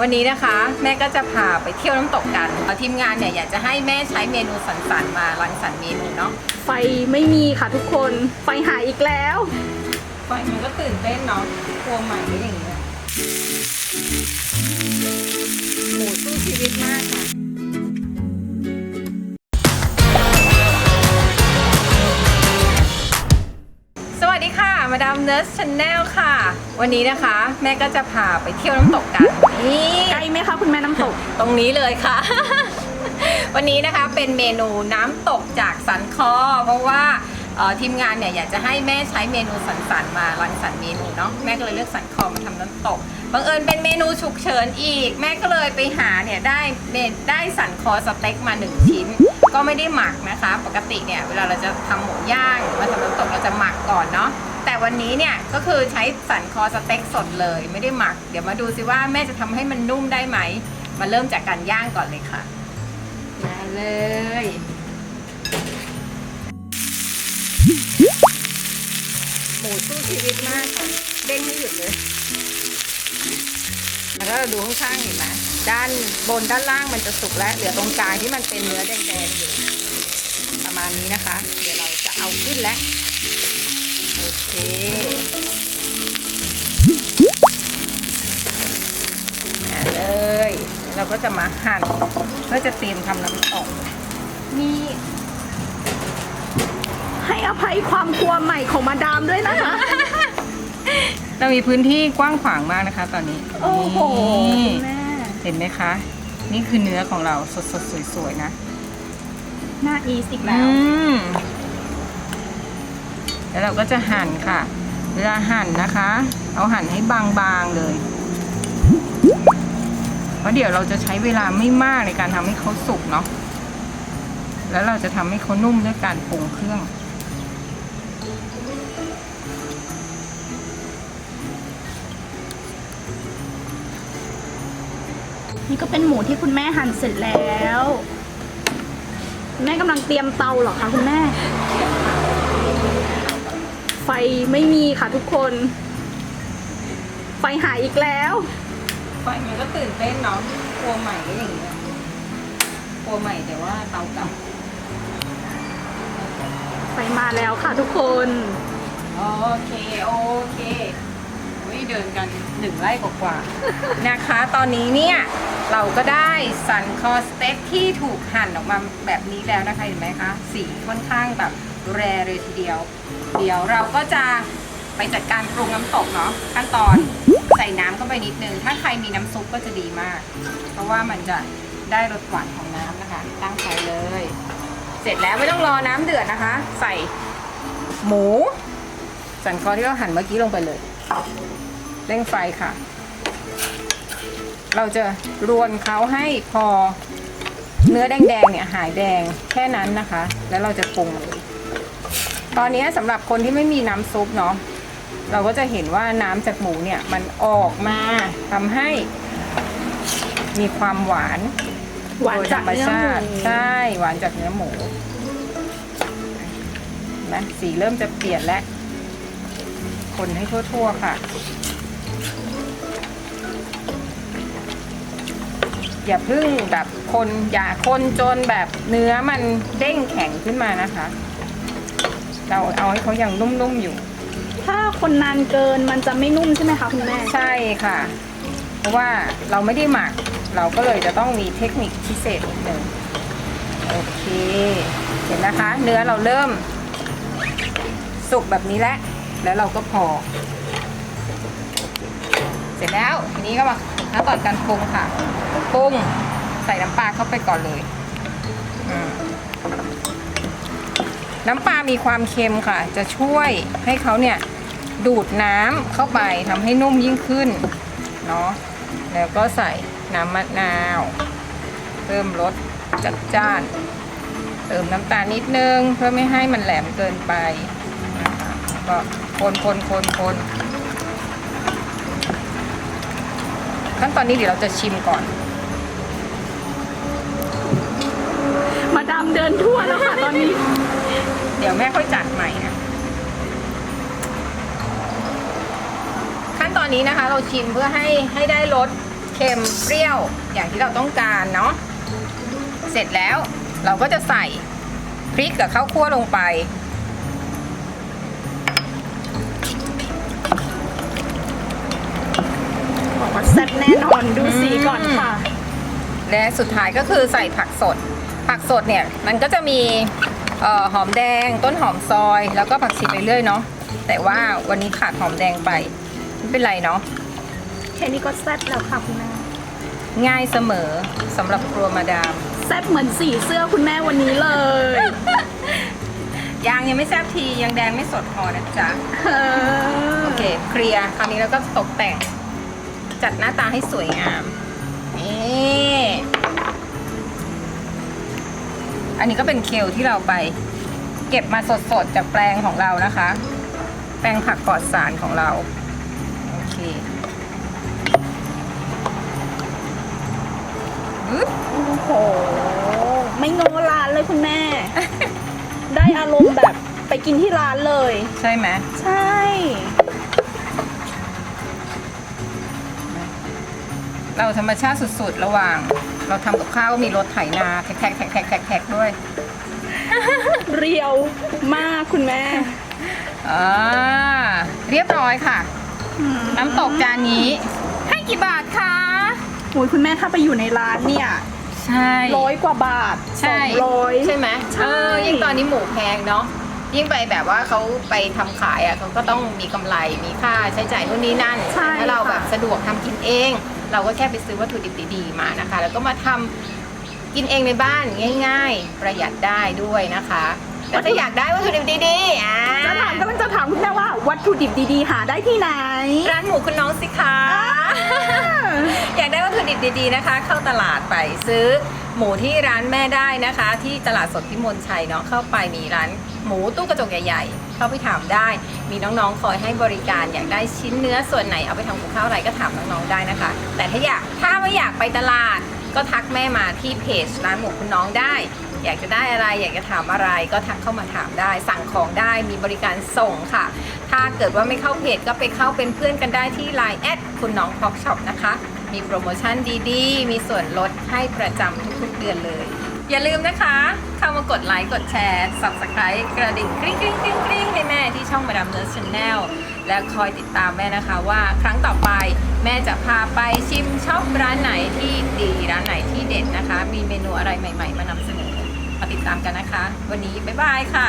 วันนี้นะคะแม่ก็จะพาไปเที่ยวน้ำตกกันเอาทีมงานเนี่ยอยากจะให้แม่ใช้เมนูสันๆมารังสรรค์เมนูเนาะไฟไม่มีค่ะทุกคนไฟหายอีกแล้วไฟมันก็ตื่นเต้นเนาะกลัวใหม่ไม่อย่างเงี้ย เนิร์สชาแนลค่ะ วันนี้นะคะ แม่ก็จะพาไปเที่ยวน้ำตกกันนี่ไกลไหมคะคุณแม่น้ำตก ตรงนี้เลยค่ะ วันนี้นะคะเป็นเมนูน้ำตกจากสันคอ เพราะว่าเอ่อทีมงานเนี่ยอยากจะให้แม่ใช้เมนูสันๆมารังสรรค์เมนูเนาะแม่ก็เลยเลือกสันคอมาทำน้ำตกบังเอิญเป็นเมนูฉุกเฉินอีก แม่ก็เลยไปหาเนี่ยได้เมนได้สันคอสเต็กมาหนึ่งชิ้น ก็ไม่ได้หมักนะคะ ปกติเนี่ยเวลาเราจะทำหมูย่างมาทำน้ำตกเราจะหมักก่อนเนาะ แต่วันนี้เนี่ยก็คือใช้สันคอสเต็กสดเลย ไม่ได้หมัก เดี๋ยวมาดูซิว่าแม่จะทำให้มันนุ่มได้ไหม มาเริ่มจากการย่างก่อนเลยค่ะ มาเลยหมูสู้ชีวิตมากค่ะ เด้งไม่หยุดเลย แล้วก็ดูข้างๆเห็นไหมด้านบนด้านล่างมันจะสุกแล้ว เหลือตรงกลางที่มันเป็นเนื้อแดงๆอยู่ ประมาณนี้นะคะ เดี๋ยวเราจะเอาขึ้นแล้ว เคมาเลย เราก็จะมาหั่นเพื่อจะเตรียมทำน้ำตกนี่ให้อภัยความกลัวใหม่ของมาดามด้วยนะคะ เรามีพื้นที่กว้างขวางมากนะคะ ตอนนี้โอ้โหนี่คุณแม่เห็นไหมคะ นี่คือเนื้อของเราสดๆสวยๆนะ หน้าอีสอีกอืแล้วม แล้วเราก็จะหั่นค่ะ เวลาหั่นนะคะ เอาหั่นให้บางๆเลยเพราะเดี๋ยวเราจะใช้เวลาไม่มากในการทำให้เขาสุกเนาะแล้วเราจะทำให้เขานุ่มด้วยการปรุงเครื่องนี่ก็เป็นหมูที่คุณแม่หั่นเสร็จแล้ว แม่กำลังเตรียมเตาเหรอคะคุณแม่ ไฟไม่มีค่ะทุกคน ไฟหายอีกแล้ว ไฟมันก็ตื่นเต้นเนาะกลัวใหม่ก็อย่างเงี้ยกลัวใหม่แต่ว่าเตาเก่าไฟมาแล้วค่ะทุกคน โอเค โอเควิเดินกันหนึ่งไร่กว่าๆนะคะ ตอนนี้เนี่ย เราก็ได้สันคอสเต็กที่ถูกหั่นออกมาแบบนี้แล้วนะคะเห็นไหมคะ สีค่อนข้างแบบ แรเลยทีเดียว เดี๋ยวเราก็จะไปจัดการปรุงน้ำตกเนาะขั้นตอนใส่น้ำเข้าไปนิดนึง ถ้าใครมีน้ำซุปก็จะดีมาก เพราะว่ามันจะได้รสหวานของน้ำนะคะ ตั้งไฟเลย เสร็จแล้วไม่ต้องรอน้ำเดือดนะคะ ใส่หมู สันคอที่เราหั่นเมื่อกี้ลงไปเลย เร่งไฟค่ะ เราจะรวนเขาให้พอเนื้อแดงๆเนี่ยหายแดงแค่นั้นนะคะ แล้วเราจะปรุงเลย ตอนนี้สำหรับคนที่ไม่มีน้ำซุปเนาะเราก็จะเห็นว่าน้ำจากหมูเนี่ยมันออกมาทำให้มีความหวานหวานจากโดยธรรมเนื้อชาหติมูใช่หวานจากเนื้อหมูเห็นะสีเริ่มจะเปลี่ยนแล้ว คนให้ทั่ว ๆ ค่ะ อย่าเพึ่งแบบคนอย่าคนจนแบบเนื้อมันเด้งแข็งขึ้นมานะคะ เราเอาให้เขายังนุ่มๆอยู่ ถ้าคนนานเกินมันจะไม่นุ่มใช่ไหมคะคุณแม่ ใช่ค่ะ เพราะว่าเราไม่ได้หมัก เราก็เลยจะต้องมีเทคนิคพิเศษนิดนึงโอเค เห็นนะคะ เนื้อเราเริ่ม สุกแบบนี้แล้วแล้วเราก็พอ เสร็จแล้วทีนี้ก็มาขั้นตอนการปรุงค่ะปรุงใส่น้ำปลาเข้าไปก่อนเลย อืม น้ำปลามีความเค็มค่ะ จะช่วยให้เขาเนี่ยดูดน้ำเข้าไปทำให้นุ่มยิ่งขึ้นเนาะแล้วก็ใส่น้ำมะนาว เพิ่มรสจัดจ้าน เติมน้ำตาลนิดนึง เพื่อไม่ให้มันแหลมเกินไปนะคะก็คนคนคนคนขั้นตอนนี้เดี๋ยวเราจะชิมก่อน ดามเดินทั่วแล้วค่ะตอนนี้ เดี๋ยวแม่ค่อยจัดใหม่นะขั้นตอนนี้นะคะ เราชิมเพื่อให้ให้ได้รสเค็มเปรี้ยวอย่างที่เราต้องการเนาะเสร็จแล้วเราก็จะใส่พริกกับข้าวคั่วลงไป บอกว่าแซ่บแน่นอนดูสีก่อนค่ะ และสุดท้ายก็คือใส่ผักสด ผักสดเนี่ยมันก็จะมีเอ่อหอมแดงต้นหอมซอย แล้วก็ผักชีไปเรื่อยเนาะแต่ว่าวันนี้ขาดหอมแดงไปไม่เป็นไรเนาะแค่นี้ก็แซ่บแล้วค่ะคุณแม่ง่ายเสมอสำหรับครัวมาดามแซ่บเหมือนสีเสื้อคุณแม่วันนี้เลย ยางยังไม่แซ่บทียังแดงไม่สดพอนะจ๊ะเออโอเคเคลียร์คราวนี้แล้วก็ตกแต่ง จัดหน้าตาให้สวยงามนี่ อันนี้ก็เป็นเคลที่เราไปเก็บมาสดๆจากแปลงของเรานะคะ แปลงผักปลอดสารของเรา โอเคอึ๊บโอ้โห ไม่โงอร้านเลยคุณแม่ ได้อารมณ์แบบไปกินที่ร้านเลย ใช่ไหมใช่ เราธรรมชาติสุดๆ ระหว่าง เราทำกับข้าวก็มีรถไถนาแท็กๆแท็กๆแท็กๆด้วยเรียวมากคุณแม่อ่าเรียบร้อยค่ะ น้ำตกจานนี้ ให้กี่บาทคะโอ้ยคุณแม่ถ้าไปอยู่ในร้านเนี่ยใช่ร้อยกว่าบาทสใช่องร้อยใช่ไหมใช่เออยิ่งตอนนี้หมูแพงเนาะยิ่งไปแบบว่าเขาไปทำขายอะเขาก็ต้องมีกำไรมีค่าใช้จ่ายนู่นนี่นั่นใช่ถ้าเราค่ะแบบสะดวกทำกินเอง เราก็แค่ไปซื้อวัตถุดิบดีๆมานะคะ แล้วก็มาทำกินเองในบ้านง่าย ๆ ประหยัดได้ด้วยนะคะแล้วถ้าอยากได้วัตถุดิบดีๆอ่าจะถามกำลังจะถามคุณแม่ว่าวัตถุดิบดีๆ หาได้ที่ไหน ร้านหมูคุณน้องสิคะอยากได้วัตถุดิบดีๆนะคะ เข้าตลาดไปซื้อหมูที่ร้านแม่ได้นะคะ ที่ตลาดสดพิมลชัยเนาะเข้าไปมีร้านหมูตู้กระจกใหญ่ๆ เข้าไปถามได้ มีน้องๆคอยให้บริการอยากได้ชิ้นเนื้อส่วนไหนเอาไปทำกับข้าวอะไรก็ถามน้องๆได้นะคะ แต่ถ้าอยากถ้าไม่อยากไปตลาด ก็ทักแม่มาที่เพจร้านหมูคุณน้องได้ อยากจะได้อะไรอยากจะถามอะไรก็ทักเข้ามาถามได้ สั่งของได้มีบริการส่งค่ะ ถ้าเกิดว่าไม่เข้าเพจก็ไปเข้าเป็นเพื่อนกันได้ที่ Line แอดคุณน้องพ็อกช็อปนะคะมีโปรโมชั่นดีๆ มีส่วนลดให้ประจำทุกๆเดือนเลย อย่าลืมนะคะ เข้ามากดไลค์กดแชร์ Subscribe กระดิ่งกริ๊งกริ๊งกริ๊งกริ๊งให้แม่ที่ช่องมาดามเนื้อชแนลและคอยติดตามแม่นะคะว่าครั้งต่อไปแม่จะพาไปชิมช็อปร้านไหนที่ดีร้านไหนที่เด็ดนะคะ มีเมนูอะไรใหม่ ๆ มานำเสนอมาติดตามกันนะคะ วันนี้บ๊ายบายค่ะ